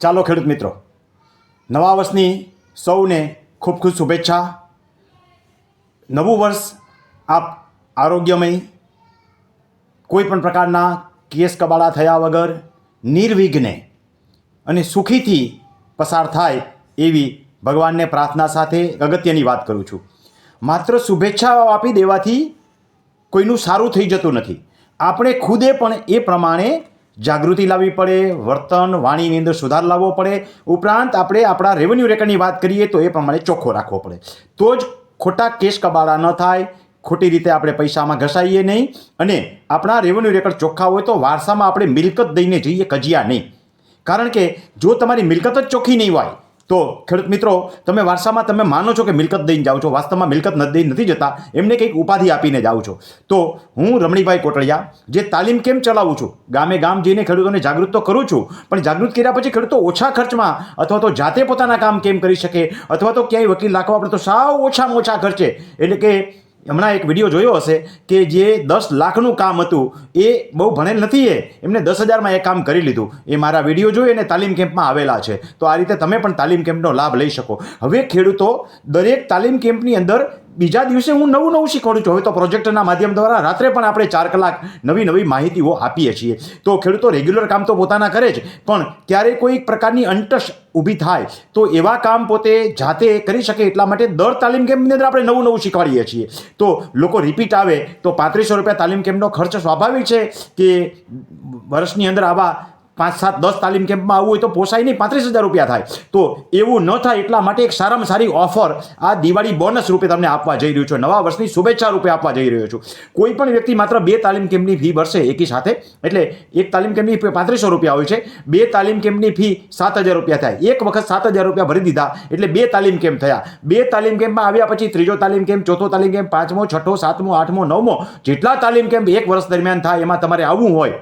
ચાલો ખેડૂત મિત્રો, નવા વર્ષની સૌને ખૂબ ખૂબ શુભેચ્છા. નવું વર્ષ આપ આરોગ્યમય, કોઈ પણ પ્રકારના કેસ કબાળા થયા વગર નિર્વિઘ્ને અને સુખીથી પસાર થાય એવી ભગવાનને પ્રાર્થના સાથે અગત્યની વાત કરું છું. માત્ર શુભેચ્છાઓ આપી દેવાથી કોઈનું સારું થઈ જતું નથી. આપણે ખુદે પણ એ પ્રમાણે જાગૃતિ લાવવી પડે, વર્તન, વાણીની અંદર સુધાર લાવવો પડે. ઉપરાંત આપણે આપણા રેવન્યુ રેકર્ડની વાત કરીએ તો એ પ્રમાણે ચોખ્ખો રાખવો પડે. તો જ ખોટા કેસ કબાડા ન થાય, ખોટી રીતે આપણે પૈસામાં ઘસાઈએ નહીં. અને આપણા રેવન્યુ રેકર્ડ ચોખ્ખા હોય તો વારસામાં આપણે મિલકત દઈને જઈએ કજિયા નહીં. કારણ કે જો તમારી મિલકત જ ચોખ્ખી નહીં હોય તો ખેડૂત મિત્રો, તમે વારસામાં તમે માનો છો કે મિલકત દઈને જાઓ છો, વાસ્તવમાં મિલકત ન દઈ નથી જતા, એમને કંઈક ઉપાધિ આપીને જાઓ છો. તો હું રમણીભાઈ કોટડિયા, જે તાલીમ કેમ ચલાવું છું? ગામે ગામ જઈને ખેડૂતોને જાગૃત તો કરું છું, પણ જાગૃત કર્યા પછી ખેડૂતો ઓછા ખર્ચમાં અથવા તો જાતે પોતાના કામ કેમ કરી શકે? અથવા તો ક્યાંય વકીલ રાખવા પડે તો સાવ ઓછામાં ઓછા ખર્ચે. એટલે કે હમણાં એક વીડિયો જોયો હશે કે જે દસ લાખનું કામ હતું, એ બહુ ભણેલ નથી એ. એમને દસ હજારમાં એ કામ કરી લીધું. એ મારા વીડિયો જોઈ અને તાલીમ કેમ્પમાં આવેલા છે. તો આ રીતે તમે પણ તાલીમ કેમ્પનો લાભ લઈ શકો. હવે ખેડૂતો દરેક તાલીમ કેમ્પની અંદર બીજા દિવસે હું નવું નવું શીખવાડું છું. હવે તો પ્રોજેક્ટના માધ્યમ દ્વારા રાત્રે પણ આપણે ચાર કલાક નવી નવી માહિતીઓ આપીએ છીએ. તો ખેડૂતો રેગ્યુલર કામ તો પોતાના કરે જ, પણ ક્યારેય કોઈ પ્રકારની અંટસ ઊભી થાય તો એવા કામ પોતે જાતે કરી શકે એટલા માટે દર તાલીમ કેમ્પની અંદર આપણે નવું નવું શીખવાડીએ છીએ. તો લોકો રિપીટ આવે તો પાંત્રીસો રૂપિયા તાલીમ કેમ્પનો ખર્ચ સ્વાભાવિક છે કે વર્ષની અંદર આવા પાંચ સાત દસ તાલીમ કેમ્પમાં આવવું હોય તો પોસાય નહીં, પાંત્રીસ હજાર રૂપિયા થાય. તો એવું ન થાય એટલા માટે એક સારામાં સારી ઓફર આ દિવાળી બોનસ રૂપે તમને આપવા જઈ રહ્યું છું. નવા વર્ષની શુભેચ્છા રૂપે આપવા જઈ રહ્યો છું. કોઈ પણ વ્યક્તિ માત્ર બે તાલીમ કેમ્પની ફી ભરશે એકી સાથે. એટલે એક તાલીમ કેમ્પની ફી પાંત્રીસો રૂપિયા હોય છે. બે તાલીમ કેમ્પની ફી સાત હજાર રૂપિયા થાય. એક વખત સાત હજાર રૂપિયા ભરી દીધા એટલે બે તાલીમ કેમ્પ થયા. બે તાલીમ કેમ્પમાં આવ્યા પછી ત્રીજો તાલીમ કેમ્પ, ચોથો તાલીમ કેમ્પ, પાંચમો, છઠ્ઠો, સાતમો, આઠમો, નવમો જેટલા તાલીમ કેમ્પ એક વર્ષ દરમિયાન થાય એમાં તમારે આવવું હોય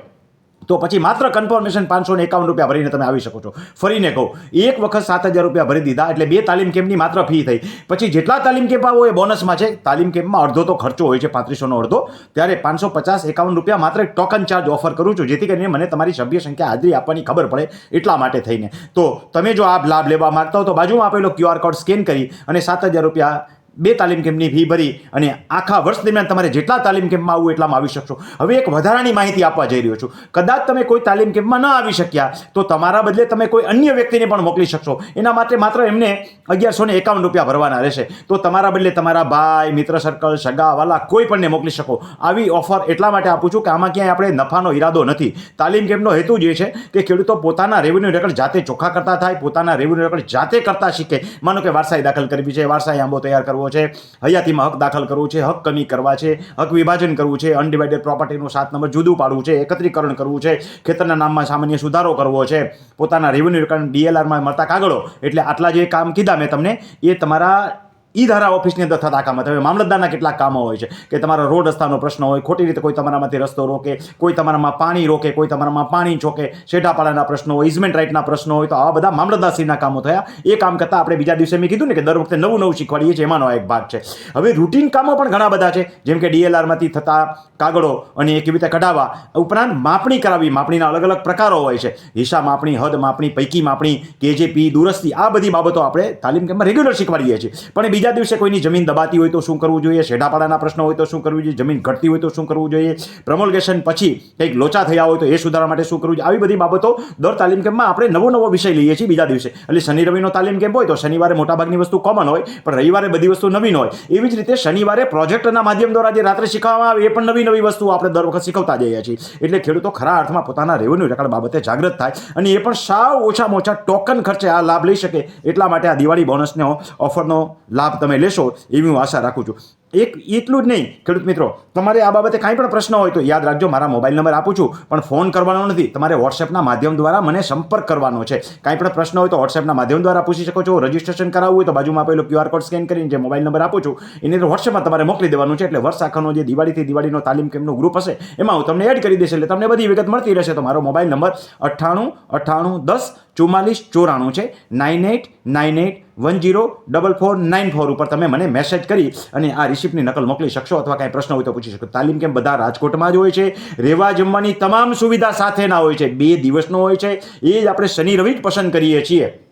તો પછી માત્ર કન્ફર્મેશન પાંચસો ને એકાવન રૂપિયા ભરીને તમે આવી શકો છો. ફરીને કહું, એક વખત સાત હજાર રૂપિયા ભરી દીધા એટલે બે તાલીમ કેમ્પની માત્ર ફી થઈ. પછી જેટલા તાલીમ કેમ્પ આવો એ બોનસમાં છે. તાલીમ કેમ્પમાં અડધો તો ખર્ચો હોય છે, પાંત્રીસોનો અડધો. ત્યારે પાંચસો પચાસ એકાવન રૂપિયા માત્ર ટોકન ચાર્જ ઓફર કરું છું, જેથી કરીને મને તમારી સભ્ય સંખ્યા હાજરી આપવાની ખબર પડે એટલા માટે થઈને. તો તમે જો આ લાભ લેવા માગતા હો તો બાજુમાં આપેલો ક્યુઆર કોડ સ્કેન કરી અને સાત હજાર રૂપિયા બે તાલીમ કેમ્પની ફી ભરી અને આખા વર્ષ દરમિયાન તમારે જેટલા તાલીમ કેમ્પમાં આવવું એટલામાં આવી શકશો. હવે એક વધારાની માહિતી આપવા જઈ રહ્યો છું. કદાચ તમે કોઈ તાલીમ કેમ્પમાં ન આવી શક્યા, તો તમારા બદલે તમે કોઈ અન્ય વ્યક્તિને પણ મોકલી શકશો. એના માટે માત્ર એમને અગિયારસો ને એકાવન રૂપિયા ભરવાના રહેશે. તો તમારા બદલે તમારા ભાઈ, મિત્ર સર્કલ સગાવાલા કોઈ પણને મોકલી શકો. આવી ઓફર એટલા માટે આપું છું કે આમાં ક્યાંય આપણે નફાનો ઈરાદો નથી. તાલીમ કેમ્પનો હેતુ જે છે કે ખેડૂતો પોતાના રેવન્યુ રેકર્ડ જાતે ચોખ્ખા કરતા થાય, પોતાના રેવન્યુ રેકર્ડ જાતે કરતા શીખે. માનો કે વારસાઈ દાખલ કરવી છે, વારસાઈ આંબો તૈયાર કરવો છે. હયાતીમાં હક દાખલ કરવું છે, હક કમી કરવા છે, હક વિભાજન કરવું છે અનડિવાઇડેડ પ્રોપર્ટીનું સાત નંબર જુદું પાડવું છે, એકત્રીકરણ કરવું છે, ખેતરના નામમાં સામાન્ય સુધારો કરવો છે, પોતાના રેવન્યુ ડીએલઆરમાં મળતા કાગળો, એટલે આટલા જે કામ કીધા મેં તમને, એ તમારા ઈ ધારા ઓફિસની અંદર થતા કામ હવે મામલતદારના કેટલાક કામો હોય છે કે તમારો રોડ રસ્તાનો પ્રશ્ન હોય, ખોટી રીતે કોઈ તમારામાંથી રસ્તો રોકે, કોઈ તમારામાં પાણી રોકે, કોઈ તમારામાં પાણી ચોકે શેઢાપાડાના પ્રશ્નો હોય ઇઝમેન્ટ રાઇટના પ્રશ્નો હોય, તો આવા બધા મામલતદારશ્રીના કામો થયા. એ કામ કરતાં આપણે બીજા દિવસે મેં કીધું ને કે દર વખતે નવું નવું શીખવાડીએ છીએ, એમાંનો એક ભાગ છે. હવે રૂટીન કામો પણ ઘણા બધા છે. જેમ કે ડીએલઆરમાંથી થતા કાગળો અને એ કેવી રીતે કઢાવવા ઉપરાંત માપણી કરાવવી, માપણીના અલગ અલગ પ્રકારો હોય છે. હિસ્સા માપણી, હદ માપણી, પૈકી માપણી, કેજેપી, દૂરસ્તી, આ બધી બાબતો આપણે તાલીમ કેમ્પમાં રેગ્યુલર શીખવાડીએ છીએ. પણ બીજા દિવસે કોઈની જમીન દબાતી હોય તો શું કરવું જોઈએ? શેઢાપાડાના પ્રશ્નો હોય તો શું કરવું જોઈએ? જમીન ઘટતી હોય તો શું કરવું જોઈએ? પ્રમોલગેશન પછી કંઈક લોચા થયા હોય તો એ સુધારવા માટે શું કરવું જોઈએ? આવી બધી બાબતો દર તાલીમ કેમ્પમાં આપણે નવો નવો વિષય લઈએ છીએ બીજા દિવસે. એટલે શનિ રવિનો તાલીમ કેમ્પ હોય તો શનિવારે મોટાભાગની વસ્તુ કોમન હોય, પણ રવિવારે બધી વસ્તુ નવીન હોય. એવી જ રીતે શનિવારે પ્રોજેક્ટના માધ્યમ દ્વારા જે રાત્રે શીખવવામાં આવે એ પણ નવી નવી વસ્તુઓ આપણે દર વખત શીખવતા જઈએ છીએ. એટલે ખેડૂતો ખરા અર્થમાં પોતાના રેવન્યુ રેકર્ડ બાબતે જાગૃત થાય અને એ પણ સાવ ઓછામાં ઓછા ટોકન ખર્ચે આ લાભ લઈ શકે. એટલા માટે આ દિવાળી બોનસનો ઓફરનો લાભ તમે લેશો એવી હું આશા રાખું છું. એક એટલું જ નહીં, ખેડૂત મિત્રો, તમારે આ બાબતે કાંઈ પણ પ્રશ્ન હોય તો યાદ રાખજો, મારા મોબાઈલ નંબર આપું છું, પણ ફોન કરવાનો નથી, તમારે વોટ્સએપના માધ્યમ દ્વારા મને સંપર્ક કરવાનો છે. કાંઈ પણ પ્રશ્ન હોય તો વોટ્સએપના માધ્યમ દ્વારા પૂછી શકો છો, રજિસ્ટ્રેશન કરાવવું હોય તો બાજુમાં આપેલો ક્યુઆર કોડ સ્કેન કરીને જે મોબાઈલ નંબર આપું છું, એની વોટ્સએપમાં તમારે મોકલી દેવાનું છે, એટલે વર્ષ આખાનો જે દિવાળીથી દિવાળીનો તાલીમ કેમ્પનું ગ્રુપ હશે, એમાં હું તમને એડ કરી દઈશ, એટલે તમને બધી વિગત મળતી રહેશે. તો મારો મોબાઈલ નંબર અઠ્ઠાણું અઠ્ઠાણું, દસ ચુમ્માલીસ ચોરાણું છે, nine eight nine eight one zero double four nine four ઉપર તમે મને મેસેજ કરી અને આ રિસિપ્ટની નકલ મોકલી શકશો અથવા કાંઈ પ્રશ્ન હોય તો પૂછી શકો. તાલીમ કેમ્પ બધા રાજકોટમાં જ હોય છે? રહેવા જમવાની તમામ સુવિધા સાથેના હોય છે. બે દિવસનો હોય છે. એ જ આપણે શનિ રવિ જ પસંદ કરીએ છીએ.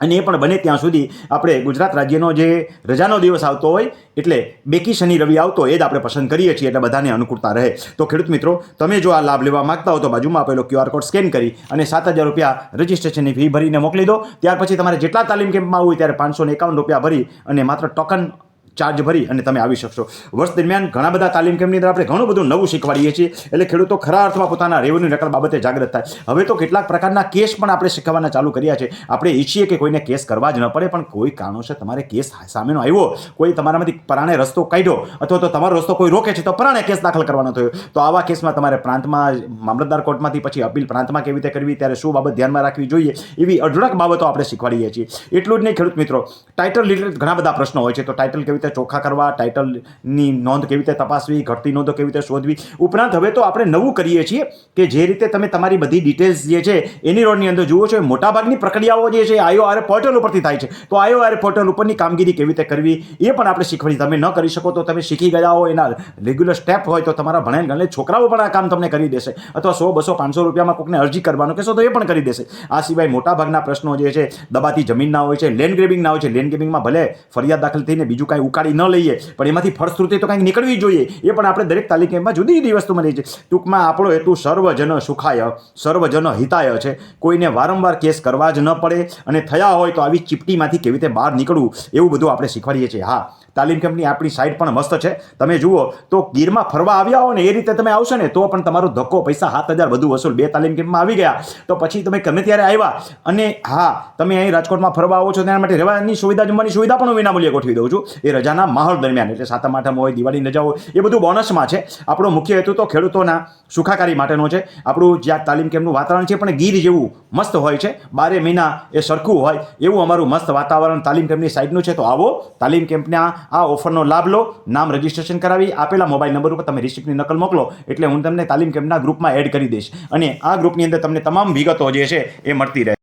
અને એ પણ બને ત્યાં સુધી આપણે ગુજરાત રાજ્યનો જે રજાનો દિવસ આવતો હોય, એટલે બેકી શનિ રવિ આવતો એ જ આપણે પસંદ કરીએ છીએ, એટલે બધાને અનુકૂળતા રહે. તો ખેડૂત મિત્રો, તમે જો આ લાભ લેવા માગતા હો તો બાજુમાં આપેલો ક્યુઆર કોડ સ્કેન કરી અને સાત હજાર રૂપિયા રજિસ્ટ્રેશનની ફી ભરીને મોકલી દો. ત્યાર પછી તમારે જેટલા તાલીમ કેમ્પમાં હોય ત્યારે પાંચસો એકાવન રૂપિયા ભરી અને માત્ર ટોકન ચાર્જ ભરી અને તમે આવી શકશો. વર્ષ દરમિયાન ઘણા બધા તાલીમ કેમ્પની અંદર આપણે ઘણું બધું નવું શીખવાડીએ છીએ. એટલે ખેડૂતો ખરા અર્થમાં પોતાના રેવન્યુ રેકર્ડ બાબતે જાગૃત થાય. હવે તો કેટલાક પ્રકારના કેસ પણ આપણે શીખવાના ચાલુ કર્યા છે. આપણે ઈચ્છીએ કે કોઈને કેસ કરવા જ ન પડે, પણ કોઈ કારણોસર તમારે કેસ સામેનો આવ્યો. કોઈ તમારામાંથી પરાણે રસ્તો કાઢ્યો, અથવા તો તમારો રસ્તો કોઈ રોકે છે, તો પરાણે કેસ દાખલ કરવાનો થયો. તો આવા કેસમાં તમારે પ્રાંતમાં, મામલતદાર કોર્ટમાંથી પછી અપીલ પ્રાંતમાં કેવી રીતે કરવી, ત્યારે શું બાબત ધ્યાનમાં રાખવી જોઈએ, એવી અઢળક બાબતો આપણે શીખવાડીએ છીએ. એટલું જ નહીં, ખેડૂત મિત્રો. ટાઇટલ રિલેટેડ ઘણા બધા પ્રશ્નો હોય છે. તો ટાઇટલ કેવી રીતે ચોખ્ખા કરવા, ટાઇટલની નોંધ કેવી રીતે તપાસવી, ઘટતી નોંધો કેવી રીતે શોધવી? ઉપરાંત હવે તો આપણે નવું કરીએ છીએ કે જે રીતે તમે તમારી બધી ડિટેલ્સ જે છે, એની રોડની અંદર જુઓ છો મોટાભાગની પ્રક્રિયાઓ જે છે આઈઓઆર પોર્ટલ ઉપરથી થાય છે. તો આઈઓઆર પોર્ટલ ઉપરની કામગીરી કેવી રીતે કરવી, એ પણ આપણે શીખવાડી તમે ન કરી શકો તો તમે શીખી ગયા હો, એના રેગ્યુલર સ્ટેપ હોય તો તમારા ભણેલ ગણેલ છોકરાઓ પણ આ કામ તમને કરી દેશે. અથવા સો, બસો, પાંચસો રૂપિયામાં કોકને અરજી કરવાનું કહેશો તો એ પણ કરી દેશે. આ સિવાય મોટાભાગના પ્રશ્નો જે છે, દબાતી જમીનના હોય છે લેન્ડ ગ્રેબિંગના હોય છે. લેન્ડ ગ્રેબિંગમાં ભલે ફરિયાદ દાખલ થઈને બીજું કાંઈ ઉકાળી ન લઈએ, પણ એમાંથી ફળશ્રુતિ તો કંઈક નીકળવી જોઈએ. એ પણ આપણે દરેક તાલીકેમાં જુદી જુદી વસ્તુ મળી છે. ટૂંકમાં આપણો હેતુ સર્વજન સુખાય, સર્વજન હિતાય છે. કોઈને વારંવાર કેસ કરવા જ ન પડે અને થયા હોય તો આવી ચીપટીમાંથી કેવી રીતે બહાર નીકળવું, એવું બધું આપણે શીખવાડીએ છીએ. હા, તાલીમ કેમ્પની આપણી સાઇટ પણ મસ્ત છે. તમે જુઓ, તો ગીરમાં ફરવા આવ્યા હો ને, એ રીતે તમે આવશો ને, તો પણ તમારો ધક્કો પૈસા સાત હજાર વધુ વસૂલ બે તાલીમ કેમ્પમાં આવી ગયા. તો પછી તમે ગમે ત્યારે આવ્યા અને હા, તમે અહીં રાજકોટમાં ફરવા આવો છો, તેના માટે રહેવાની સુવિધા, જમવાની સુવિધા પણ હું વિનામૂલ્યે ગોઠવી દઉં છું. એ રજાના માહોલ દરમિયાન, એટલે સાતમ આઠમ હોય દિવાળી રજા હોય, એ બધું બોનસમાં છે. આપણો મુખ્ય હેતુ તો ખેડૂતોના સુખાકારી માટેનો છે. આપણું જ્યાં તાલીમ કેમ્પનું વાતાવરણ છે પણ ગીર જેવું મસ્ત હોય છે. બારે મહિના એ સરખું હોય એવું અમારું મસ્ત વાતાવરણ તાલીમ કેમ્પની સાઈડનું છે. તો આવો તાલીમ કેમ્પના આ ઓફરનો લાભ લો, નામ રજિસ્ટ્રેશન કરાવી, આપેલા મોબાઈલ નંબર ઉપર તમે રિસિપ્ટની નકલ મોકલો, એટલે હું તમને તાલીમ કેમ્પના ગ્રુપમાં એડ કરી દઈશ. અને આ ગ્રુપની અંદર તમને તમામ વિગતો જે છે એ મળતી રહે.